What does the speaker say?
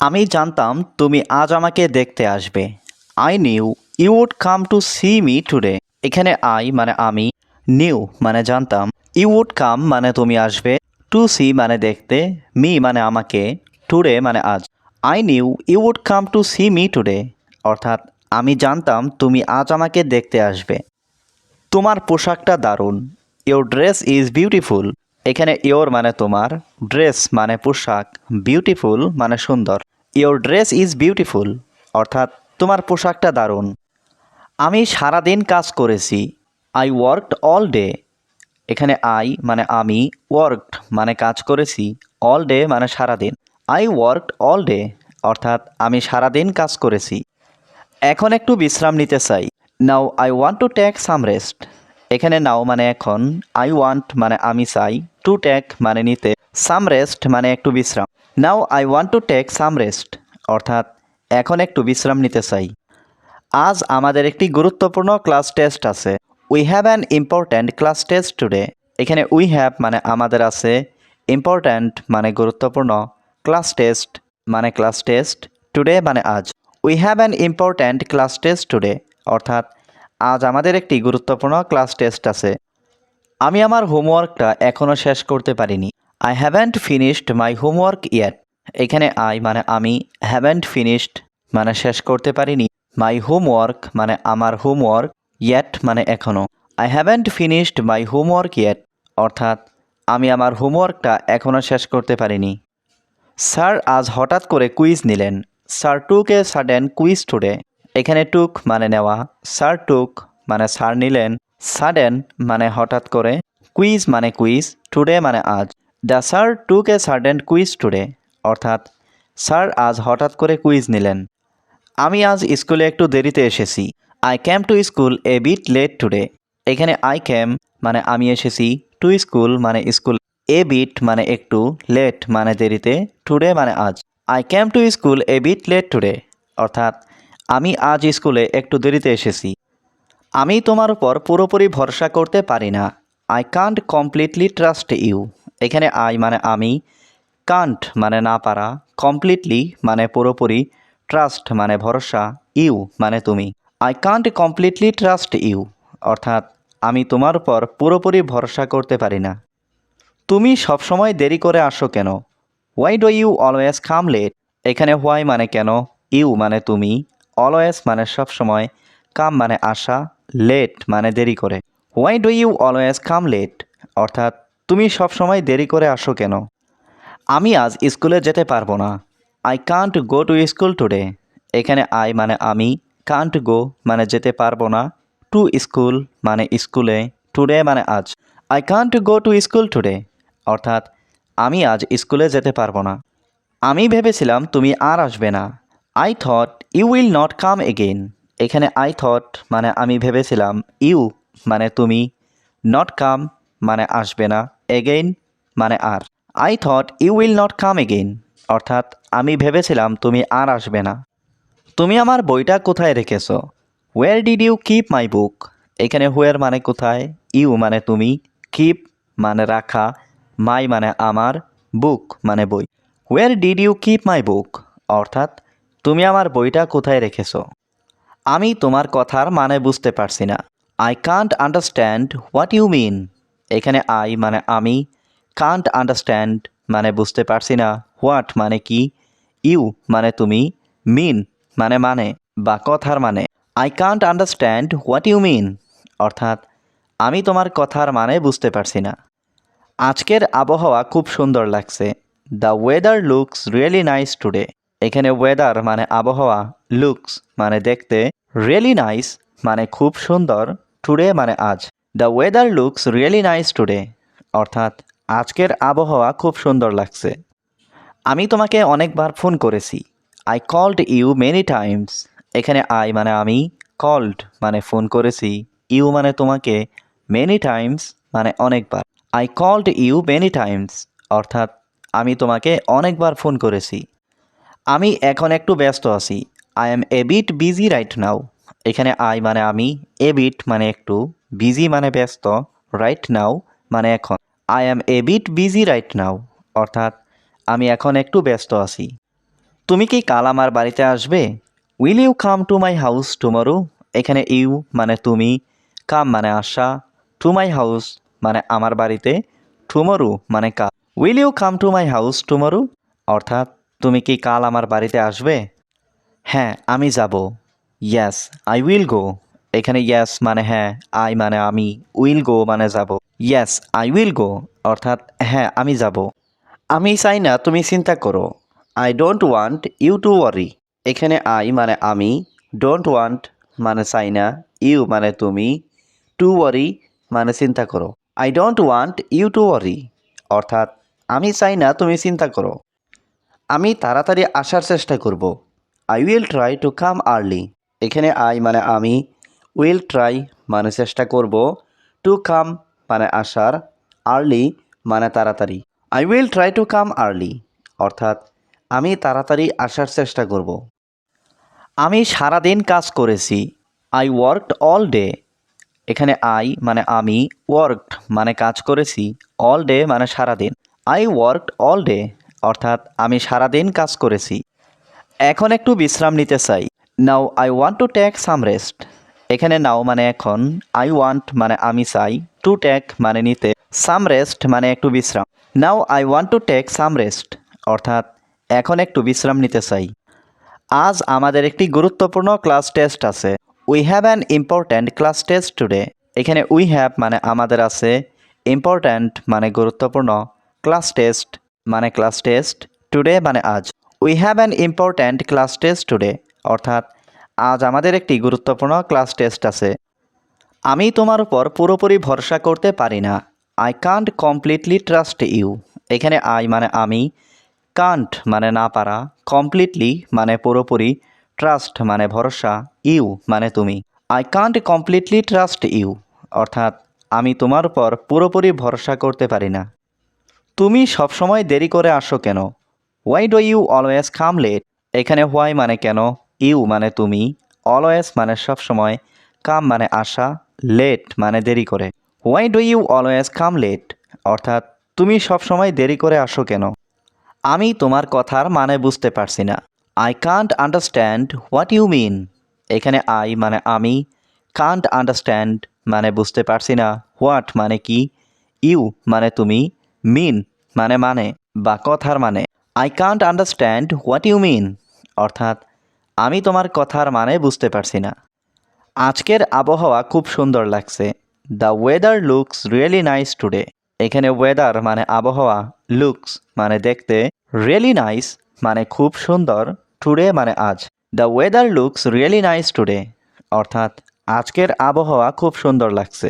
আমি জানতাম তুমি আজ আমাকে দেখতে আসবে। I knew you would come to see me today এখানে আই মানে আমি নিউ মানে জানতাম। ইউ উড কাম মানে তুমি আসবে। টু সি মানে দেখতে মি মানে আমাকে টুডে মানে আজ। I knew you would come to see me today অর্থাৎ আমি জানতাম তুমি আজ আমাকে দেখতে আসবে। তোমার পোশাকটা দারুণ। ইওর ড্রেস ইজ বিউটিফুল এখানে ইওর মানে তোমার ড্রেস মানে পোশাক বিউটিফুল মানে সুন্দর। ইওর ড্রেস ইজ বিউটিফুল অর্থাৎ তোমার পোশাকটা দারুণ। আমি সারাদিন কাজ করেছি আই ওয়ার্কড অল ডে এখানে আই মানে আমি ওয়ার্কড মানে কাজ করেছি অল ডে মানে সারাদিন। আই ওয়ার্কড অল ডে অর্থাৎ আমি সারাদিন কাজ করেছি। এখন একটু বিশ্রাম নিতে চাই। Now I want to take some rest এখানে নাও মানে এখন আই ওয়ান্ট মানে আমি চাই। টু টেক মানে নিতে, সাম রেস্ট মানে একটু বিশ্রাম। Now I want to take some rest, অর্থাৎ এখন একটু বিশ্রাম নিতে চাই। আজ আমাদের একটি গুরুত্বপূর্ণ ক্লাস টেস্ট আছে। We have an important class test today এখানে উই হ্যাভ মানে আমাদের আছে ইম্পর্ট্যান্ট মানে গুরুত্বপূর্ণ ক্লাস টেস্ট মানে ক্লাস টেস্ট টুডে মানে আজ। We have an important class test today অর্থাৎ আজ আমাদের একটি গুরুত্বপূর্ণ ক্লাস টেস্ট আছে। আমি আমার হোমওয়ার্কটা এখনও শেষ করতে পারিনি। I haven't finished my homework yet এখানে আই মানে আমি হ্যাভেন্ট ফিনিশড মানে শেষ করতে পারিনি। মাই হোমওয়ার্ক মানে আমার হোমওয়ার্ক ইয়েট মানে এখনও I haven't finished my homework yet অর্থাৎ, আমি আমার হোমওয়ার্কটা এখনও শেষ করতে পারিনি। স্যার আজ হঠাৎ করে কুইজ নিলেন। Sir took a sudden quiz today এখানে টুক মানে নেওয়া। স্যার টুক মানে স্যার নিলেন। সাডেন মানে হঠাৎ করে কুইজ মানে কুইজ টুডে মানে আজ। The sir took sudden quiz today অর্থাৎ স্যার আজ হঠাৎ করে কুইজ নিলেন। আমি আজ স্কুলে একটু দেরিতে এসেছি। I came to school a bit late today এখানে আই ক্যাম মানে আমি এসেছি টু স্কুল মানে স্কুল এ বিট মানে একটু লেট মানে দেরিতে টুডে মানে আজ। I came to school a bit late today অর্থাৎ, আমি আজ স্কুলে একটু দেরিতে এসেছি। আমি তোমার উপর পুরোপুরি ভরসা করতে পারি না। I can't completely trust you এখানে আই মানে আমি কান্ট মানে না পারা কমপ্লিটলি মানে পুরোপুরি ট্রাস্ট মানে ভরসা ইউ মানে তুমি। I can't completely trust you অর্থাৎ আমি তোমার উপর পুরোপুরি ভরসা করতে পারি না। তুমি সবসময় দেরি করে আসো কেন? Why do you always come late এখানে হোয়াই মানে কেন? ইউ মানে তুমি। অলওয়েজ মানে সবসময়। কাম মানে আসা। লেট মানে দেরি করে। Why do you always come late অর্থাৎ, তুমি সবসময় দেরি করে আসো কেন? আমি আজ স্কুলে যেতে পারব না। I can't go to school today এখানে আই মানে আমি কান্ট গো মানে যেতে পারব না। টু স্কুল মানে স্কুলে টুডে মানে আজ। I can't go to school today অর্থাৎ, আমি আজ স্কুলে যেতে পারব না। আমি ভেবেছিলাম তুমি আর আসবে না। I thought you will not come again এখানে আই থট মানে আমি ভেবেছিলাম, ইউ মানে তুমি নট কাম মানে আসবে না এগেইন মানে আর I thought you will not come again অর্থাৎ, আমি ভেবেছিলাম তুমি আর আসবে না। তুমি আমার বইটা কোথায় রেখেছো? Where did you keep my book এখানে হুয়ের মানে কোথায়? ইউ মানে তুমি কিপ মানে রাখা মাই মানে আমার বুক মানে বই। Where did you keep my book অর্থাৎ, তুমি আমার বইটা কোথায় রেখেছো? আমি তোমার কথার মানে বুঝতে পারছি না। I can't understand what you mean এখানে আই মানে আমি কান্ট আন্ডারস্ট্যান্ড মানে বুঝতে পারছি না। হোয়াট মানে কি? ইউ মানে তুমি মিন মানে মানে বা কথার মানে। I can't understand what you mean অর্থাৎ, আমি তোমার কথার মানে বুঝতে পারছি না। আজকের আবহাওয়া খুব সুন্দর লাগছে। The weather looks really nice today এখানে ওয়েদার মানে আবহাওয়া লুকস মানে দেখতে রিয়েলি নাইস মানে খুব সুন্দর টুডে মানে আজ। The weather looks really nice today অর্থাৎ আজকের আবহাওয়া খুব সুন্দর লাগছে। আমি তোমাকে অনেকবার ফোন করেছি। I called you many times এখানে আই মানে আমি কল্ড মানে ফোন করেছি। ইউ মানে তোমাকে মেনি টাইমস মানে অনেকবার। I called you many times অর্থাৎ আমি তোমাকে অনেকবার ফোন করেছি। আমি এখন একটু ব্যস্ত আছি। I am a busy right now এখানে আই মানে আমি এ মানে একটু বিজি মানে ব্যস্ত রাইট নাও মানে এখন। I am a busy right now অর্থাৎ আমি এখন একটু ব্যস্ত আছি। তুমি কি কাল আমার বাড়িতে আসবে? Will you come to my house tomorrow এখানে ইউ মানে তুমি কাম মানে আসা টু মাই হাউস মানে আমার বাড়িতে টুমরো মানে কাল। Will you come to my house tomorrow অর্থাৎ তুমি কি কাল আমার বাড়িতে আসবে? হ্যাঁ আমি যাব। ইয়াস আই উইল গো এখানে ইয়াস মানে হ্যাঁ আই মানে আমি উইল গো মানে যাব। ইয়াস আই উইল গো অর্থাৎ হ্যাঁ আমি যাব। আমি চাই না, তুমি চিন্তা করো। I don't want you to worry এখানে আই মানে আমি ডোন্ট ওয়ান্ট মানে চাই না ইউ মানে তুমি টু ওয়ারি মানে চিন্তা করো। I don't want you to worry অর্থাৎ আমি চাই না, তুমি চিন্তা করো। আমি তাড়াতাড়ি আসার চেষ্টা করব। I will try to come early এখানে আই মানে আমি। উইল ট্রাই মানে চেষ্টা করব। টু কাম মানে আসার। আর্লি মানে তাড়াতাড়ি। I will try to come early অর্থাৎ আমি তাড়াতাড়ি আসার চেষ্টা করব। আমি সারাদিন কাজ করেছি। আই ওয়ার্কড অল ডে এখানে আই মানে আমি। ওয়ার্কড মানে কাজ করেছি। অল ডে মানে সারাদিন। আই ওয়ার্কড অল ডে অর্থাৎ আমি সারাদিন কাজ করেছি। এখন একটু বিশ্রাম নিতে চাই। Now I want to take some rest এখানে নাও মানে এখন। আই ওয়ান্ট মানে আমি চাই। টু টেক মানে নিতে। সাম রেস্ট মানে একটু বিশ্রাম। Now I want to take some rest অর্থাৎ এখন একটু বিশ্রাম নিতে চাই। আজ আমাদের একটি গুরুত্বপূর্ণ ক্লাস টেস্ট আছে। We have an important class test today এখানে উই হ্যাভ মানে আমাদের আছে। ইম্পর্ট্যান্ট মানে গুরুত্বপূর্ণ। ক্লাস টেস্ট মানে ক্লাস টেস্ট টুডে মানে আজ। We have an important class test today অর্থাৎ, আজ আমাদের একটি গুরুত্বপূর্ণ ক্লাস টেস্ট আছে। আমি তোমার উপর পুরোপুরি ভরসা করতে পারি না। I can't completely trust you এখানে আই মানে আমি কান্ট মানে না পারা কমপ্লিটলি মানে পুরোপুরি ট্রাস্ট মানে ভরসা ইউ মানে তুমি। I can't completely trust you অর্থাৎ, আমি তোমার উপর পুরোপুরি ভরসা করতে পারি না। তুমি সবসময় দেরি করে আসো কেন? Why do you always come late এখানে হোয়াই মানে কেন? ইউ মানে তুমি। অলওয়েজ মানে সবসময় কাম মানে আসা। লেট মানে দেরি করে। Why do you always come late অর্থাৎ, তুমি সবসময় দেরি করে আসো কেন? আমি তোমার কথার মানে বুঝতে পারছি না। I can't understand what you mean এখানে আই মানে আমি। কান্ট আন্ডারস্ট্যান্ড মানে বুঝতে পারছি না। হোয়াট মানে কি? ইউ মানে তুমি। মিন মানে মানে বা কথার মানে। I can't understand what you mean অর্থাৎ, আমি তোমার কথার মানে বুঝতে পারছি না। আজকের আবহাওয়া খুব সুন্দর লাগছে। The weather looks really nice today এখানে ওয়েদার মানে আবহাওয়া লুকস মানে দেখতে রিয়েলি নাইস মানে খুব সুন্দর টুডে মানে আজ। The weather looks really nice today অর্থাৎ, আজকের আবহাওয়া খুব সুন্দর লাগছে।